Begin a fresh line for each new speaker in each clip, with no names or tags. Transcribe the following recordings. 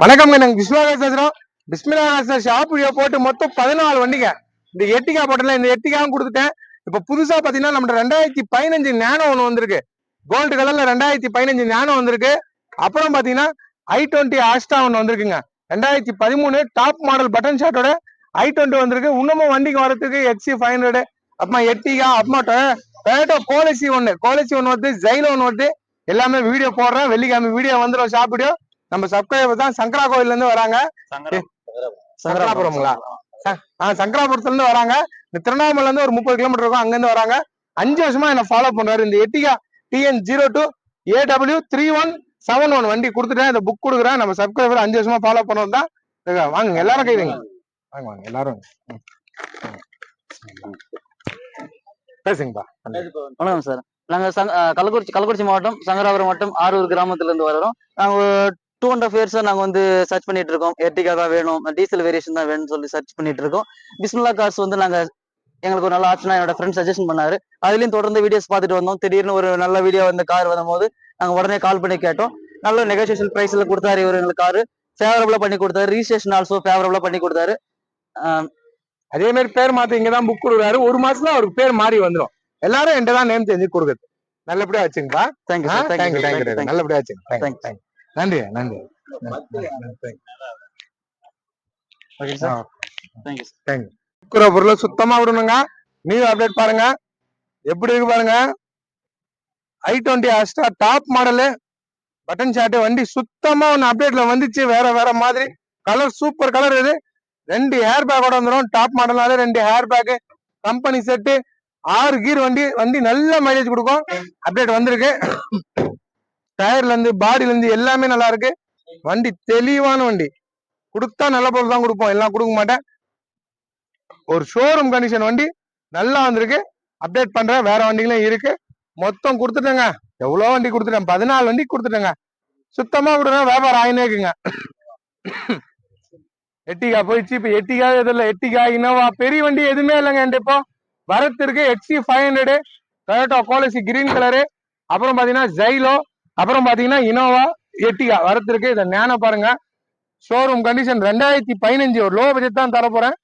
வணக்கம் நாங்க பிஸ்மிலா பேசுறோம் பிஸ்மிலா ஷாப் போட்டு மொத்தம் பதினாலு வண்டிங்க. இந்த எட்டிகா போட்டல இந்த எட்டிகாவும் கொடுத்துட்டேன். இப்ப புதுசா பாத்தீங்கன்னா நம்ம ரெண்டாயிரத்தி பதினஞ்சு நேனோ ஒண்ணு வந்திருக்கு. கோல்டு கலர்ல ரெண்டாயிரத்தி பதினஞ்சு நேனோ வந்திருக்கு. அப்புறம் பாத்தீங்கன்னா ஐ டுவெண்ட்டி ஆஸ்டா ஒன்று வந்திருக்குங்க. ரெண்டாயிரத்தி பதிமூணு டாப் மாடல் பட்டன் ஷாட்டோட ஐ டுவெண்ட்டி வந்திருக்கு. இன்னமும் வண்டிக்கு வரதுக்கு எக்ஸி ஃபைவ் ஹண்ட்ரட் அப்புறமா எட்டிகா அப்புறமா டொயோட்டோ கோலசி ஒன்று கோலசி ஒன்று வருது ஜெயில ஒன்று வருது எல்லாமே வீடியோ போடுறேன். வெள்ளிக்கிழமை வீடியோ வந்துடும் ஷாப் வீடியோ நம்ம சப்ஸ்கிரைபர் தான் சங்கரா கோயில்ல இருந்து வராங்க சங்கராபுரம்ங்களா? ஆ சங்கராபுரத்துல இருந்து வராங்க. இந்த திருவண்ணாமலைல இருந்து ஒரு முப்பது கிலோமீட்டர் இருக்கும். அங்க இருந்து வராங்க. அஞ்சு வருஷமா என்ன ஃபாலோ பண்றாரு. இந்த Ertiga TN zero two AW three one seven one வண்டி கொடுத்துட்டேன். இந்த புக் கொடுக்குறேன். நம்ம சப்ஸ்கிரைபர் அஞ்சு வருஷமா ஃபாலோ பண்ணது தான். வாங்க எல்லாரும் கைதுங்க வாங்க. வாங்க எல்லாரும். பேசுங்கப்பா.
வணக்கம் சார். நாங்க கள்ளக்குறிச்சி கள்ளக்குறிச்சி மாவட்டம் சங்கராபுரம் மாவட்டம் ஆரூர் கிராமத்துல இருந்து வரோம் நாங்க டூ ஹண்ட்ரட் இயர்ஸா நாங்க வந்து சர்ச் பண்ணிட்டு இருக்கோம் எர்டிகா தான் வேணும். டீசல் வேரியேஷன் தான் வேணும்னு சொல்லி சர்ச் பண்ணிட்டு இருக்கோம் பிஸ்மில்லா கார்ஸ் வந்து நாங்க எங்களுக்கு ஒரு நல்ல ஆப்ஷனா என்னோட ஃப்ரெண்ட் சஜஷன் பண்ணாரு. அதுலயும் தொடர்ந்து வீடியோஸ் பார்த்துட்டு வந்தோம். திடீர்னு ஒரு நல்ல வீடியோ இந்த கார் வரும்போது நாங்க உடனே கால் பண்ணி கேட்டோம். நல்ல நெகோசியேஷன் பிரைஸ்ல கொடுத்தாரு இவர் எங்களுக்கு காரு ஃபேவரபிளா பண்ணி கொடுத்தாரு. ரிஜிஸ்ட்ரேஷன் ஆல்சோ ஃபேவரபிளா பண்ணி கொடுத்தாரு.
அதே மாதிரி பேர் மாத்த இங்க தான் புக் கொடுக்குறாரு. ஒரு மாசத்துல அவருக்கு பேர் மாறி வந்துரும். எல்லாரும் என்கிட்ட தான் நேம் தெரிஞ்சு கொடுக்குறது. நல்லபடியா வச்சுங்கப்பா
தேங்க்யூ
தேங்க்யூ
தேங்க்யூ
நல்லபடியா வச்சுங்க. தேங்க்யூ. தேங்க்யூ நன்றி நன்றி. இருக்கிற பொருளை சுத்தமா விடணுங்க. நீங்க அப்டேட் பாருங்க. எப்படி இருக்கு பாருங்க. I twenty Asta top model button shot வண்டி சுத்தமா ஒன்று அப்டேட்ல வந்துச்சு. வேற வேற மாதிரி. கலர் சூப்பர் கலர் இது. ரெண்டு ஹேர் பேக்கோட வந்துடும் டாப் மாடல்னால ரெண்டு ஹேர் பேக்கு கம்பெனி செட்டு ஆறு கீர் வண்டி வண்டி நல்ல மைலேஜ் கொடுக்கும். அப்டேட் வந்திருக்கு. டயர்லேருந்து பாடியிலேருந்து எல்லாமே நல்லா இருக்கு. வண்டி தெளிவான வண்டி. கொடுத்தா நல்ல பொருள் தான் கொடுப்போம். எல்லாம் கொடுக்க மாட்டேன். ஒரு ஷோரூம் கண்டிஷன் வண்டி நல்லா வந்திருக்கு. அப்டேட் பண்ணுறேன் வேற வண்டிகளும் இருக்கு. மொத்தம் கொடுத்துட்டேங்க. எவ்வளோ வண்டி கொடுத்துட்டேன்? பதினாலு வண்டி கொடுத்துட்டேங்க. சுத்தமாக விடுங்க வியாபாரம் ஆயினே இருக்குங்க. எட்டிகா போயிடுச்சு. இப்போ எட்டிகா இதில் எட்டிகா இனோவா பெரிய வண்டி எதுவுமே இல்லைங்க என்கிட்ட இப்போ. வரத்து இருக்கு. எக்ஸி ஃபைவ் ஹண்ட்ரடு டொயோட்டோ கோலசி கிரீன் கலரு அப்புறம் பார்த்தீங்கன்னா ஜைலோ அப்புறம் பாத்தீங்கன்னா இனோவா எட்டிகா. வரத்து இதை ஞான பாருங்க. ஷோரூம் கண்டிஷன் ரெண்டாயிரத்தி பதினஞ்சு. ஒரு லோ பட்ஜெட் தான் தர போறேன்.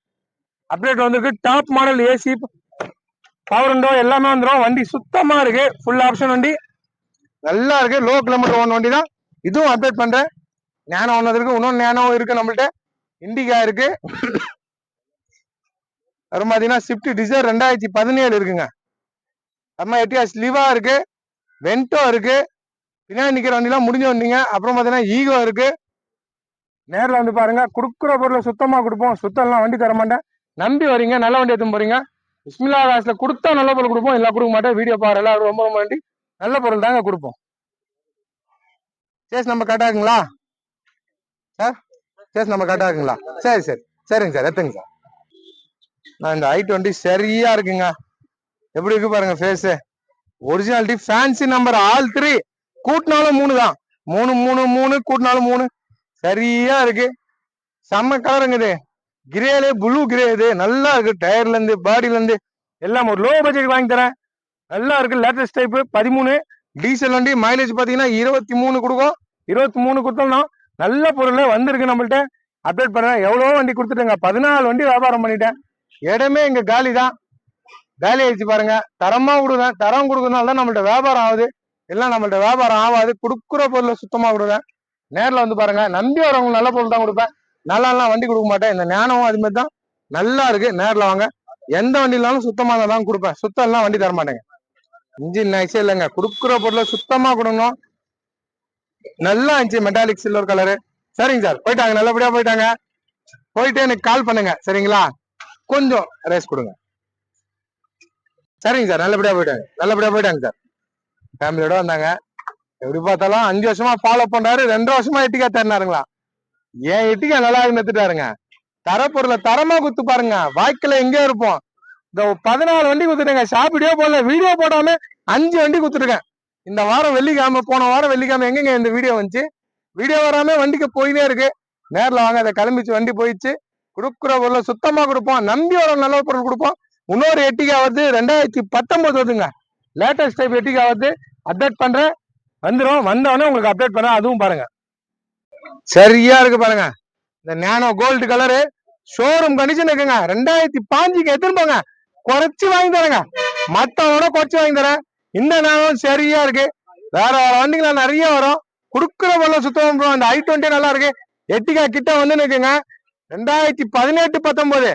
அப்டேட் வந்திருக்கு. டாப் மாடல் ஏசி பவர் உண்டோ எல்லாமே வந்துடும் வண்டி சுத்தமா இருக்கு. ஃபுல் ஆப்ஷன் வண்டி. நல்லா இருக்கு. லோ கிலோமீட்டர் ஒன் வண்டி தான். இதுவும் அப்டேட் பண்றேன். ஞானம் ஒன்று இருக்கு இன்னொன்று ஞானம் இருக்கு நம்மள்ட்ட. இண்டிகா இருக்கு. அப்புறம் பாத்தீங்கன்னா ஸ்விஃப்ட் டிசைர் ரெண்டாயிரத்தி பதினேழு இருக்குங்க. அப்புறமா எட்டியா. ஸ்லிவா இருக்கு. வென்டோ இருக்கு. பின்னாடி நிக்கிற வண்டிலாம் முடிஞ்ச வண்டிங்க. அப்புறம் பாத்தீங்கன்னா ஈகோ இருக்கு. நேர்ல வந்து பாருங்க. குடுக்குற பொருளை சுத்தமா கொடுப்போம். சுத்தம்லாம் வண்டி தர மாட்டேன். நம்பி வரீங்க நல்ல வண்டி எடுத்து போறீங்க. இஸ்மிலா காசுல கொடுத்தா நல்ல பொருள் கொடுப்போம். இல்லை கொடுக்க மாட்டேன். வீடியோ பாரு. எல்லாரும் ரொம்ப ரொம்ப வண்டி நல்ல பொருள் தாங்க கொடுப்போம். சேஸ் நம்ம கரெக்டாகுங்களா சார் சேஸ் நம்ம கரெக்டாகுங்களா சரி சரி. சரிங்க சார். எத்துங்க சார். நான் இந்த ஐ டுவெண்ட்டி சரியா இருக்குங்க. எப்படி இருக்கு பாருங்க face originality fancy number all three கூட்டினாலும் மூணு தான். மூணு மூணு மூணு கூட்டினாலும் மூணு. சரியா இருக்கு. செம்ம கலருங்குது கிரேலே ப்ளூ கிரே இது. நல்லா இருக்கு. டயர்ல இருந்து பாடியில இருந்து. எல்லாம் ஒரு லோ பட்ஜெட் வாங்கி தரேன். நல்லா இருக்கு. லேட்டஸ்ட் டைப் பதிமூணு. டீசல் வண்டி மைலேஜ் பாத்தீங்கன்னா இருபத்தி மூணு கொடுக்கும். இருபத்தி மூணு கொடுத்தோம்னா நல்ல பொருள் வந்திருக்கு நம்மள்ட்ட. அப்டேட் பண்றேன். எவ்வளோ வண்டி கொடுத்துட்டேங்க. பதினாலு வண்டி வியாபாரம் பண்ணிட்டேன். இடமே இங்க காலி தான் காலி ஆயிடுச்சு பாருங்க. தரமா கொடுக்குறேன் தரம் கொடுக்கறதுனால தான் நம்மள்ட்ட வியாபாரம் ஆகுது. எல்லாம் நம்மள்ட்ட வியாபாரம் ஆகாது. கொடுக்குற பொருளை சுத்தமாக கொடுங்க நேரில் வந்து பாருங்க நம்பி வரவங்க நல்ல பொருள் தான் கொடுப்பேன். நல்லாலாம் வண்டி கொடுக்க மாட்டேன். இந்த ஞானம் அது மாதிரி தான். நல்லா இருக்கு. நேரில் வாங்க. எந்த வண்டியிலாலும் சுத்தமாக தான் கொடுப்பேன். சுத்தம் எல்லாம் வண்டி தர மாட்டேங்க. இன்ஜின் நைஸே இல்லைங்க. கொடுக்குற பொருளை சுத்தமாக கொடுக்கணும். நல்லா இருந்துச்சு மெட்டாலிக் சில்வர் கலரு சரிங்க சார். போயிட்டாங்க. நல்லபடியா போயிட்டாங்க. போயிட்டு எனக்கு கால் பண்ணுங்க. சரிங்களா? கொஞ்சம் ரேஸ் கொடுங்க. சரிங்க சார். நல்லபடியா போயிட்டாங்க. நல்லபடியா போயிட்டாங்க சார். ஃபேமிலியோட வந்தாங்க. எப்படி பார்த்தாலும் அஞ்சு வருஷமா ஃபாலோ பண்றாரு ரெண்டு வருஷமா எட்டிக்கா தரணாருங்களா ஏன் எட்டிக்கா நல்லா நிறுத்துட்டாருங்க. பொருளை தரமா குத்து பாருங்க. வாய்க்கில எங்கே இருப்போம். இந்த பதினாலு வண்டி குத்துட்டேங்க. சாப்பிடியோ போடல வீடியோ போடாம அஞ்சு வண்டி குத்துருக்கேன் இந்த வாரம் வெள்ளிக்கிழமை போன வாரம் வெள்ளிக்கிழமை எங்கெங்க இந்த வீடியோ வந்துச்சு? வீடியோ வராம வண்டிக்கு போயினே இருக்கு. நேர்ல வாங்க அதை கிளம்பிச்சு வண்டி போயிடுச்சு. கொடுக்குற பொருளை சுத்தமா கொடுப்போம். நம்பி வர நல்ல பொருள் கொடுப்போம். இன்னொரு எட்டிக்கா வருது. ரெண்டாயிரத்தி பத்தொன்பது வருதுங்க. லேட்டஸ்ட் டைப் எட்டிக்கா வந்து அப்டேட் பண்றேன். வந்துடும் வந்தவொடனே உங்களுக்கு அப்டேட் பண்றேன். அதுவும் பாருங்க. சரியா இருக்கு பாருங்க. இந்த Nano gold colour showroom condition இருக்குங்க ரெண்டாயிரத்தி பாஞ்சுக்கு எடுத்துன்னு போங்க. குறைச்சி வாங்கி தரேங்க. மத்தவனோட குறைச்சி வாங்கி தரேன். இந்த நேரம் சரியா இருக்கு. வேற வேற வண்டிங்களா நிறைய வரும். கொடுக்குற பொருளை சுத்தம் அந்த ஐ டுவெண்ட்டி நல்லா இருக்கு. எட்டிகா கிட்ட வந்து நிக்குங்க. ரெண்டாயிரத்தி பதினெட்டு பத்தொன்பது.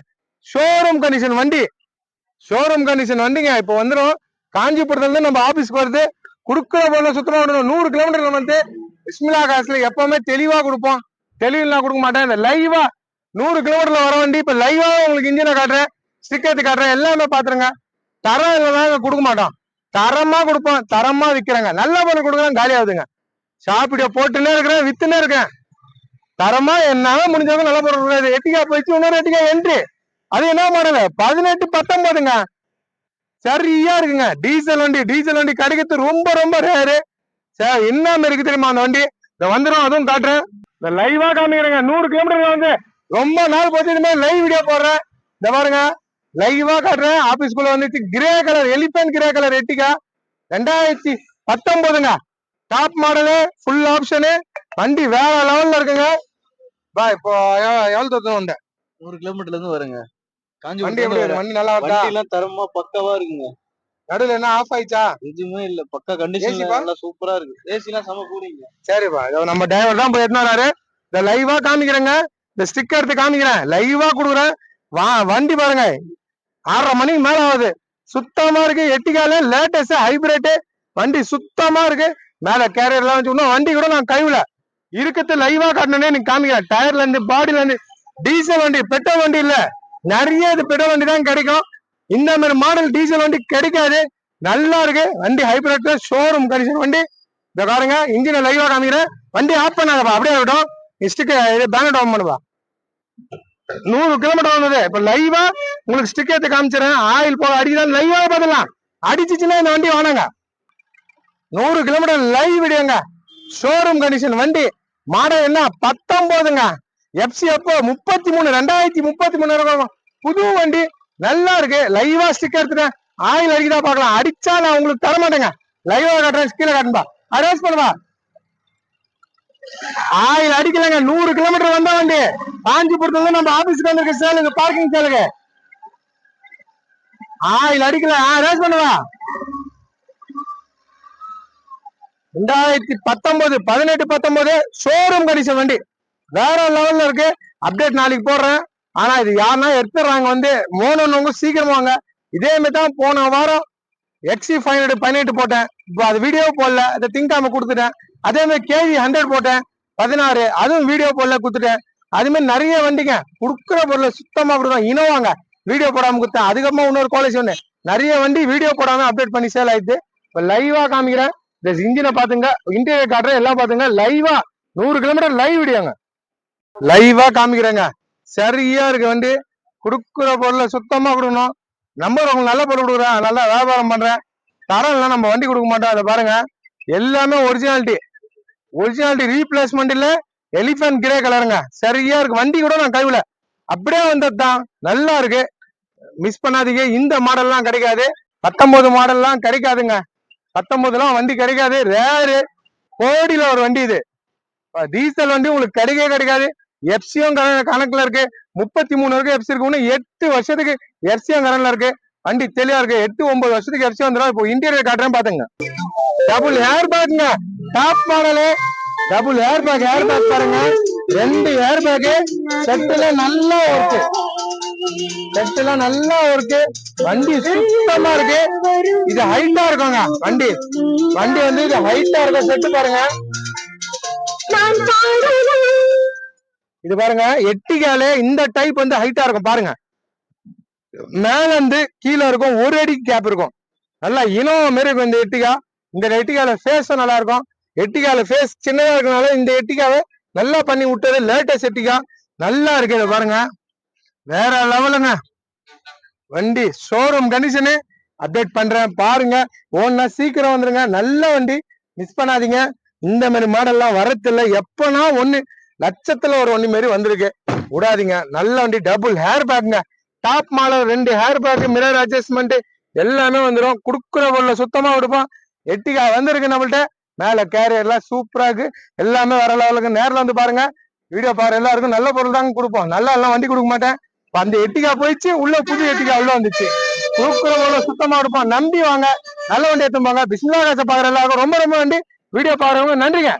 ஷோரூம் கண்டிஷன் வண்டி. ஷோரூம் கண்டிஷன் வண்டிங்க. இப்போ வந்துடும் காஞ்சிபுரத்துல இருந்து நம்ம ஆபீஸ்க்கு வருது குடுக்குற பொருளை சுத்தமா விடணும் நூறு கிலோமீட்டர் வந்து இஸ்மிலா காசுல எப்பவுமே தெளிவா கொடுப்போம். தெளிவுலாம் கொடுக்க மாட்டேன். இந்த லைவா நூறு கிலோமீட்டர்ல வர வண்டி இப்ப லைவா உங்களுக்கு இன்ஜினை காட்டுறேன் ஸ்டிக்கத்து காட்டுறேன் எல்லாமே பாத்துருங்க தரம் இல்லைன்னா கொடுக்க மாட்டோம். தரமா கொடுப்போம். தரமா விற்கிறாங்க நல்ல பொருள் கொடுக்குறேன் காலி ஆகுதுங்க. சாப்பிட போட்டுன்னே இருக்கிறேன் வித்துனே இருக்கேன். தரமா என்னால முடிஞ்சவங்க நல்ல பொருள் எட்டிக்கா போயிடுச்சு இன்னொரு எட்டிக்கா என்ட்ரி அது என்ன மாடல் பதினெட்டு பத்தொன்பதுங்க. சரியா இருக்குங்க. டீசல் வண்டி டீசல் வண்டி கிடைக்கிறது ரொம்ப ரொம்ப ரேரு சார் என்ன இருக்கு தெரியுமா அந்த வண்டி? இந்த வந்துடும் அதுவும் காட்டுறேன். இந்த லைவா காமிக்கிறேங்க. நூறு கிலோமீட்டர் வந்து ரொம்ப நாள் போச்சு இந்த மாதிரி லைவ் வீடியோ போடுறேன். இந்த பாருங்க லைவா காட்டுறேன். ஆபீஸ்க்குள்ள வந்துச்சு grey colour elephant grey colour Ertiga. ரெண்டாயிரத்தி பத்தொன்பதுங்க. டாப் மாடலு ஃபுல் ஆப்ஷனு வண்டி வேற லெவல்ல இருக்குங்க. பா இப்போ எவ்வளோ எவ்வளவு தூரம் வந்தேன்
நூறு கிலோமீட்டர்ல இருந்து வருங்க. வரேன்.
வண்டி நல்லா
வண்டி எல்லாம் தரமா பக்காவா இருக்குங்க.
நடுவில் என்ன ஆஃப் ஆயிடுச்சா?
எதுவுமே இல்ல. பக்கா
பா?
நல்லா சூப்பரா இருக்கு. ஏசி எல்லாம் செம கூலிங்க
சரிப்பா. இதோ நம்ம டிரைவர் தான் போய் எடுத்துன்னு வராரு. இந்த லைவா காமிக்கிறேங்க. இந்த ஸ்டிக்கர் எடுத்து காமிக்கிறேன். லைவா கொடுக்குறேன். வா வண்டி பாருங்க. ஆறரை மணிக்கு மேல ஆகுது. சுத்தமா இருக்கு. எட்டிக்கால லேட்டஸ்ட் ஹைபிரிட் வண்டி சுத்தமா இருக்கு. மேல கேரியர் எல்லாம் வச்சு இன்னும் வண்டி கூட நான் கைவில இருக்கிறது லைவா காட்டணும்னே நீங்க காமிக்கிறேன். டயர்ல இருந்து பாடியில இருந்து. டீசல் வண்டி பெட்ரோல் வண்டி இல்ல. நிறைய இது பெட்ரோல் வண்டி தான் கிடைக்கும். இந்த மாதிரி மாடல் டீசல் வண்டி கிடைக்காது. நல்லா இருக்கு. வண்டி ஹைபிரிட் ஷோரூம் கண்டிஷன் வண்டி. இந்த பாருங்க. இன்ஜினை லைவா காமிக்கிறேன். வண்டி ஆஃப் பண்ணாதப்பா. அப்படியே இருக்கட்டும். ஸ்டிக்கு இது பேனட் ஆன் பண்ணுவா நூறு கிலோமீட்டர் வந்தது. இப்ப லைவா உங்களுக்கு ஸ்டிக் எடுத்து காமிச்சிடறேன். ஆயில் போக அடிக்கலாம் லைவா பார்த்துலாம் அடிச்சிச்சுன்னா இந்த வண்டி வாங்க நூறு கிலோமீட்டர் லைவ் விடுங்க ஷோரூம் கண்டிஷன் வண்டி. மாடல் என்ன? பத்தொன்பதுங்க. எப்சி அப்போ முப்பத்தி மூணு ரெண்டாயிரத்தி முப்பத்தி மூணு இருக்கும் புது வண்டி நல்லா இருக்கு. லைவா ஸ்டிக்கர் எடுத்துட்டேன். ஆயில் அடிக்குதா பாக்கலாம் அடிச்சா நான் உங்களுக்கு தர மாட்டேங்க. லைவா காட்டுறேன். கீழே காட்டும்பா அட்வான்ஸ் பண்ணுவா ஆயில் அடிக்கலங்க. நூறு கிலோமீட்டர் வந்தா வண்டி. காஞ்சிபுரத்துல இருந்து நம்ம ஆபீஸ்க்கு வந்திருக்க சேலுங்க பார்க்கிங் சேலுங்க ஆயில் அடிக்கல. ரேஸ் பண்ணுவா ரெண்டாயிரத்தி பத்தொன்பது பதினெட்டு பத்தொன்பது ஷோரூம் கடிச்ச வண்டி. வேற லெவல்ல இருக்கு. அப்டேட் நாளைக்கு போடுறேன். ஆனா இது யாருன்னா எடுத்துடுறாங்க வந்து மோனவங்க சீக்கிரம் வாங்க. இதே மாதிரி தான் போன வாரம் எக்ஸி ஃபைவ் ஹண்ட்ரட் பதினெட்டு போட்டேன். இப்போ அது வீடியோ போடல. அதை திங்காம கொடுத்துட்டேன். அதே மாதிரி கேவி ஹண்ட்ரட் போட்டேன். பதினாறு அதுவும் வீடியோ போடல கொடுத்துட்டேன். அது மாதிரி நிறைய வண்டிங்க. கொடுக்குற பொருளை சுத்தமா கொடுக்கும் இனவாங்க வீடியோ போடாம கொடுத்தேன். அதுக்கப்புறமா இன்னொரு காலேஜ் ஒன்று நிறைய வண்டி வீடியோ போடாம அப்டேட் பண்ணி சேல் ஆயிடுது இப்போ லைவா காமிக்கிறேன். இந்த இன்ஜினை பாத்துங்க இன்டீரியர் காட்டுறேன் எல்லாம் பாத்துங்க லைவா நூறு கிலோமீட்டர் லைவ் வீடியோங்க லைவா காமிக்கிறேங்க. சரியா இருக்கு வண்டி. கொடுக்குற பொருளை சுத்தமா கொடுக்கணும். நம்பர் உங்களுக்கு நல்ல பொருள் கொடுக்குறேன். நல்லா வியாபாரம் பண்றேன். தரம் இல்லை நம்ம வண்டி கொடுக்க மாட்டோம். அதை பாருங்க. எல்லாமே ஒரிஜினாலிட்டி ஒரிஜினாலிட்டி ரீப்ளேஸ்மெண்ட் இல்ல எலிஃபென்ட் கிரே கலருங்க சரியா இருக்கு. வண்டி கூட நான் கைவில அப்படியே வந்தது தான் நல்லா இருக்கு. மிஸ் பண்ணாதீங்க. இந்த மாடல்லாம் கிடைக்காது. பத்தொன்பது மாடல்லாம் கிடைக்காதுங்க. பத்தொன்பதுலாம் வண்டி கிடைக்காது. ரேரு கோடியில ஒரு வண்டி இது. டீசல் வண்டி உங்களுக்கு கிடைக்கவே கிடைக்காது. எஃப்சியும் கணக்குல இருக்கு. முப்பத்தி மூணு வரைக்கும் எஃப்சி இருக்கு. இன்னும் எட்டு வருஷத்துக்கு எஃப்சியும் கரண்ட்ல இருக்கு. வண்டி தெளிவா இருக்கு. எட்டு ஒன்பது வருஷத்துக்கு எஃப்சி வந்துடும் இப்போ இன்டீரியர் காட்டுறேன் பாத்துங்க double air பேக்குங்க top model double air bag air bag பாருங்க. ரெண்டு ஏர் பேக்கு செட்டுல நல்லா இருக்கு செட்டுல நல்லா இருக்கு வண்டி சுத்தமா இருக்கு. இது ஹைட்டா இருக்குங்க. வண்டி. வண்டி வந்து இது ஹைட்டா இருக்க செட்டு பாருங்க. இது பாருங்க எட்டிகாலே இந்த டைப் வந்து ஹைட்டா இருக்கும் பாருங்க. மேல இருந்து கீழே இருக்கும் ஒரு அடி கேப் இருக்கும். நல்லா இனம் மாரி இருக்கும் இந்த எட்டிகா. இந்த எட்டிகால ஃபேஸ் நல்லா இருக்கும். எட்டிகால ஃபேஸ் சின்னதா இருக்கனால இந்த எட்டிகாவை நல்லா பண்ணி விட்டது லேட்டஸ்ட் எட்டிகா. நல்லா இருக்கு இதை பாருங்க. வேற லெவலுங்க வண்டி ஷோரூம் கண்டிஷனு அப்டேட் பண்றேன் பாருங்க. ஓன்னா சீக்கிரம் வந்துருங்க. நல்ல வண்டி மிஸ் பண்ணாதீங்க. இந்த மாதிரி மாடல்லாம் வரத்தில்லை எப்பனா ஒன்று லட்சத்துல ஒரு வண்டி மாதிரி வந்திருக்கு. விடாதீங்க. நல்ல வண்டி டபுள் ஹேர் பேக்குங்க டாப் மாடல் ரெண்டு ஹேர் பேக் மிரர் அட்ஜஸ்ட்மெண்ட் எல்லாமே வந்துடும் குடுக்குற பொருளை சுத்தமா விடுப்போம் எட்டிகா வந்திருக்கு நம்மள்ட்ட. மேல கேரியர் எல்லாம் சூப்பரா இருக்கு. எல்லாமே வர லெவலுக்கு நேரில் வந்து பாருங்க. வீடியோ பாரு. எல்லாருக்கும் நல்ல பொருள் தாங்க கொடுப்போம். நல்லா எல்லாம் வண்டி கொடுக்க மாட்டேன். அந்த எட்டிகா போயிடுச்சு. உள்ள புது எட்டிகா உள்ள வந்துச்சு. தூக்குறவங்கள சுத்தமா விடுப்போம் நம்பி வாங்க. நல்ல வண்டி எடுத்துப்பாங்க பிஸ்மிலா காசை பாக்குற எல்லாருக்கும் ரொம்ப ரொம்ப வண்டி வீடியோ பாக்குறவங்க நன்றிங்க.